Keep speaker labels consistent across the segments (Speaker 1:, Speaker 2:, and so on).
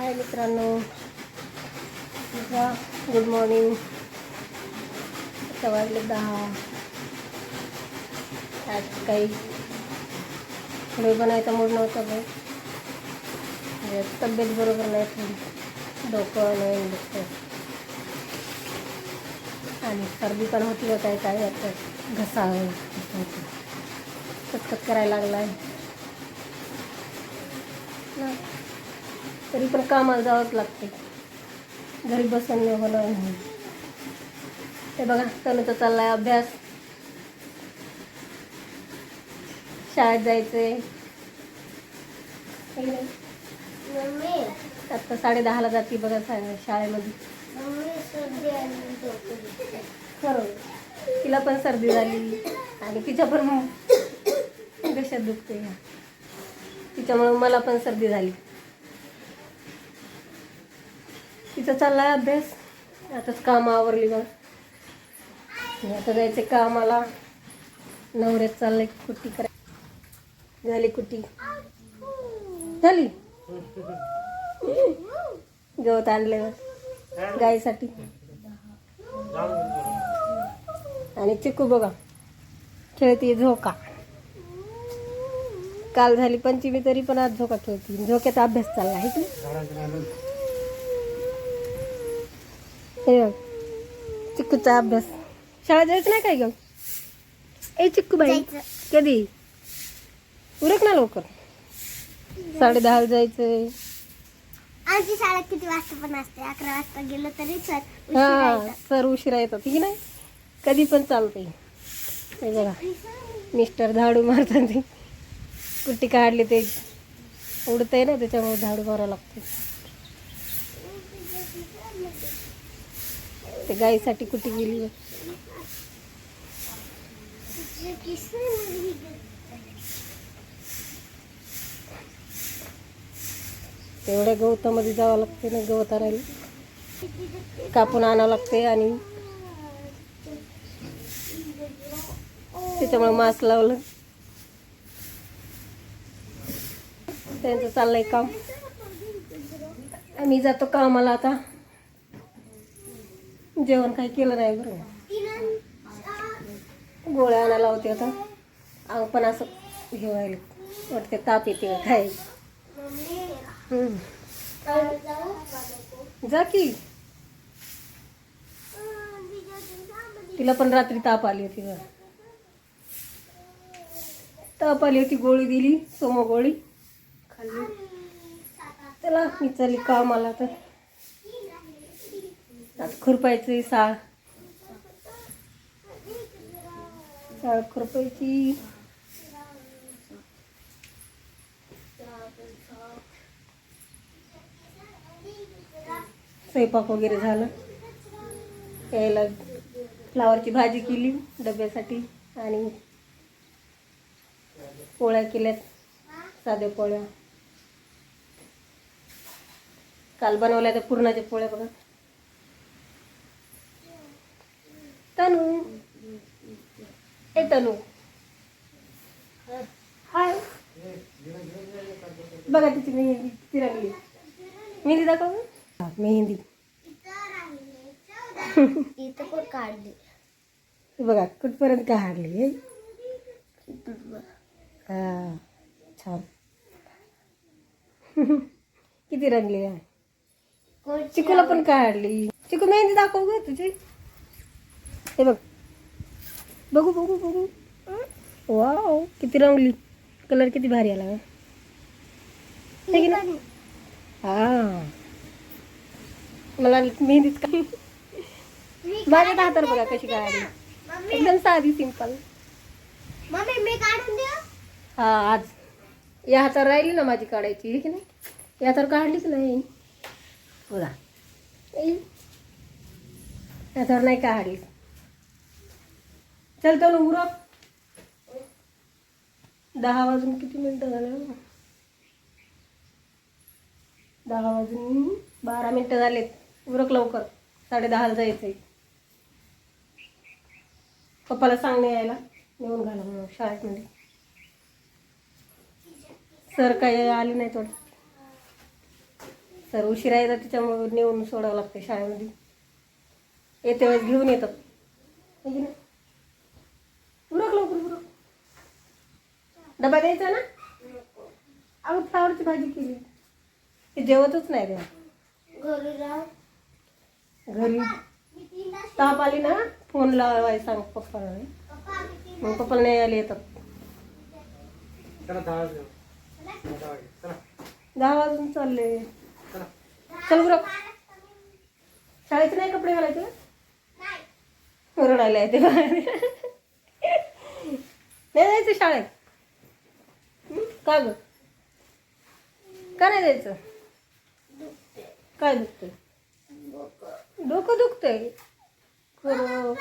Speaker 1: हाय मित्रांनो. Good morning आता वाजले दहा. आज काही पुढे बनायचा मूड नव्हता बघ. तब्येत बरोबर नाही थोडी. डोकं नाही दुखतं आणि सर्दी पण होती होत आहे काय आता घसा कचकत करायला लागला आहे तरी पण कामाला जावंच लागते. घरी बसून होणार नाही ते बघा तनुचा चाललाय अभ्यास. शाळेत जायचंय. आत्ता साडे दहाला जाते बघा शाळेमध्ये. खरं. तिला पण सर्दी झाली. आणि तिच्या पण घशात दुखते तिच्यामुळे मला पण सर्दी झाली. तिचा चाललाय अभ्यास. आताच काम आवरली बघ. आता जायचे कामाला. नवऱ्यात चाललंय कुट्टी कराय झाली कुट्टी. झाली? गवत आणले गायीसाठी. आणि चिकू बघा. खेळती झोका. काल झाली पंचमी तरी पण आज झोका खेळती. झोक्याचा अभ्यास चालला आहे की हे बघ. चिक्कूचा अभ्यास. शाळा जायचं नाही काय ग? ए चिक्कू बाई
Speaker 2: जायचं.
Speaker 1: कधी? उरक ना लवकर. साडे दहाला जायचंय.
Speaker 2: आमची शाळा किती वाजता पण असते? अकरा वाजता गेलो तरी सर उशिरा
Speaker 1: हा
Speaker 2: येतात.
Speaker 1: सर उशिरा येतात. की नाही कधी पण चालते बघा. मिस्टर झाडू मारतात. कुट्टी काढली ते. उडतंय ना त्याच्यामुळे झाडू मारावं लागते ते गाईसाठी कुठे गेली? तेवढ्या गवतामध्ये जावं लागते ना गवत आणायला. कापून आणावं लागते आणि त्याच्यामुळे मास्क लावलं. त्यांचं चाललंय काम. आम्ही जातो कामाला आता. जेवण काही केलं नाही बरं. गोळ्या आणायला होते आता. अंग पण असं हे व्हायला वाटते ताप येते काय? जा की. तिला पण रात्री ताप आली होती ग ताप आली होती गोळी दिली सोमो गोळी खाल्ली. चला मी चालली कामाला तर आज खुरपायची साळ. साळ खुरपायची. स्वयंपाक वगैरे झालं. यायला फ्लावरची भाजी केली डब्यासाठी आणि पोळ्या केल्यात साध्या पोळ्या. काल बनवल्या त्या पुरणाच्या पोळ्या बघा. तनू. ए तनू. हाय. बघा तिची मेहंदी किती रंगली. मेहंदी दाखव. हा, मेहंदी.
Speaker 2: इथं काढली.
Speaker 1: हे बघा कुठपर्यंत काढली हे? हा छान. किती रंगली आहे. चिकूला पण काढली चिकू मेहंदी दाखव ग तुझी. हे बघ. बघू बघू बघू. वाव किती रंगली. कलर किती भारी आला. है की? हा. मला मेहंदीच का? माझ्या हातावर बघा कशी काढली. एकदम साधी सिंपल हा आज. या हातावर राहिली ना माझी काढायची की नाही? या हातावर काढलीच नाही. बघा. ए. या हातावर नाही काढली चल तर उरक दहा वाजून किती मिनटं झाले? दहा वाजून बारा मिनटं झालेत. उरक लवकर. साडे दहाला आहे पप्पाला सांगणे यायला. नेऊन घाला म्हणून शाळेमध्ये सर काही आले नाही थोडं सर उशिरा येतात त्याच्यामुळे नेऊन सोडावं लागतं शाळेमध्ये. येते वेळेस घेऊन येतात है की नाही? उरक लवकर उरक डबा द्यायचा ना? अगं फ्लावरची भाजी केली. ते जेवतच नाही तेव्हा
Speaker 2: घरी.
Speaker 1: ताप आली ना? फोन लावाय सांग पप्पाला.
Speaker 2: पप्पा
Speaker 1: मग पप्पाला नाही आले येतात
Speaker 3: चला दहा
Speaker 1: वाजून चालले.
Speaker 3: चला.
Speaker 1: चल बरं शाळेचे नाही कपडे घालायचे?
Speaker 2: नाही.
Speaker 1: रडायला येते बाहेर. नाही जायचं शाळेत? का ग? का नाही द्यायचं काय दुखतंय? डोकं दुखतंय. खरं.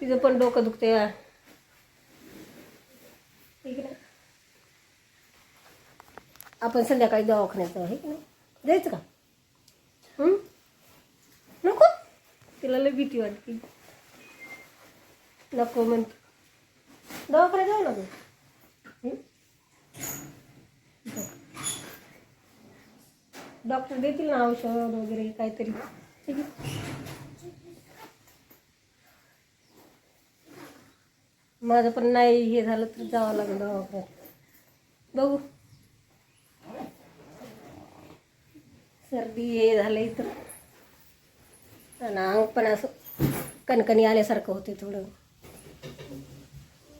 Speaker 1: तिचं पण डोकं दुखतंय यार ठीक आहे आपण संध्याकाळी दवाखान्यात जाऊ आहे की नाही? जायचं का? नको? तिला लय भीती वाटते. नको म्हणते. दवाखान्यात जाऊ ना डॉक्टर देतील ना औषध वगैरे काहीतरी. ठीक आहे. माझं पण नाही हे झालं तर जावं लागेल दवाखान्यात. बघू. सर्दी हे झालं तर. आणि अंग पण असं कणकणी आल्यासारखं होते थोडं.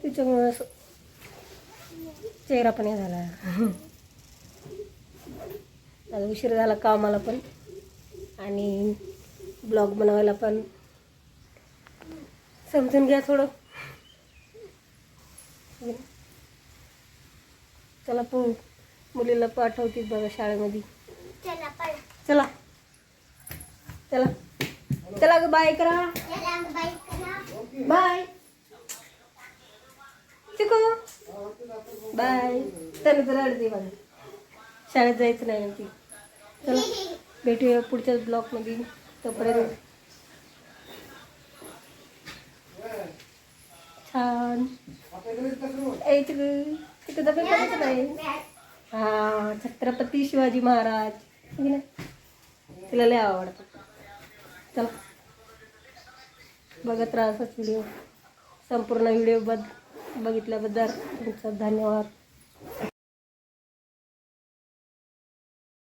Speaker 1: त्याच्यामुळं असं चेहरा पण हे झाला. आता उशीर झाला कामाला पण. आणि ब्लॉग बनवायला पण. समजून घ्या थोडं. चला पू मुलीला पाठवते बघा शाळेमध्ये.
Speaker 2: चला पण
Speaker 1: चला. चला. चला ग बाय करा. बाय चिकू. बाय. त्याला तर रडते बघा शाळेत जायचं नाही ती चला भेटूया पुढच्या ब्लॉकमध्ये तोपर्यंत. छान. तिकडं चिकू करायचं नाही. हा छत्रपती शिवाजी महाराज. तिला लय आवडतं. चला. बघत राहा व्हिडिओ संपूर्ण व्हिडिओ बद बघितल्याबद्दल तुमचा धन्यवाद.